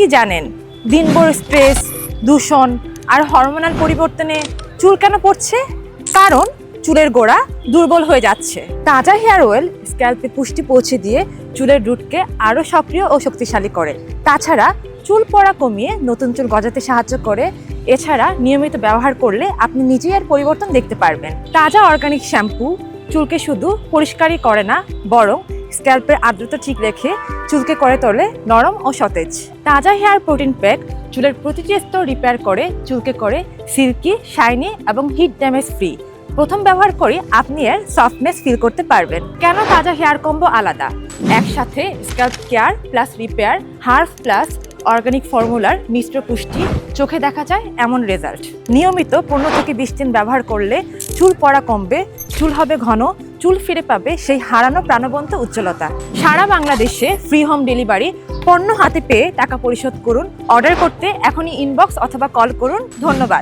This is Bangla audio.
কি জানেন, দিনভর স্ট্রেস দূষণ আর হরমোনাল পরিবর্তনে চুল কেন পড়ছে? কারণ চুলের গোড়া দুর্বল হয়ে যাচ্ছে। তাজা হেয়ার অয়েল স্ক্যাল্পে পুষ্টি পৌঁছে দিয়ে চুলের রুটকে আরও সক্রিয় ও শক্তিশালী করে। তাছাড়া চুল পড়া কমিয়ে নতুন চুল গজাতে সাহায্য করে। এছাড়া নিয়মিত ব্যবহার করলে আপনি নিজেই এর পরিবর্তন দেখতে পারবেন। তাজা অর্গানিক শ্যাম্পু চুলকে শুধু পরিষ্কারই করে না, বরং স্ক্যাল্পের আর্দ্রতা ঠিক রেখে চুলকে করে তোলে নরম ও সতেজ। তাজা হেয়ার প্রোটিন প্যাক চুলের প্রতিটি স্তর রিপেয়ার করে চুলকে করে সিল্কি, শাইনি এবং হিট ড্যামেজ ফ্রি। প্রথম ব্যবহার করে আপনি এর সফটনেস ফিল করতে পারবেন। কেন তাজা হেয়ার কম্বো আলাদা? একসাথে scalp care plus repair herb plus organic ফর্মুলার মিশ্র পুষ্টি চোখে দেখা যায় এমন রেজাল্ট। নিয়মিত পনেরো থেকে বিশ দিন ব্যবহার করলে চুল পড়া কমবে, চুল হবে ঘন চুল ফিরে পাবে সেই হারানো প্রাণবন্ত উজ্জ্বলতা। সারা বাংলাদেশে ফ্রি হোম ডেলিভারি পণ্য হাতে পেয়ে টাকা পরিশোধ করুন অর্ডার করতে এখনই ইনবক্স অথবা কল করুন। ধন্যবাদ।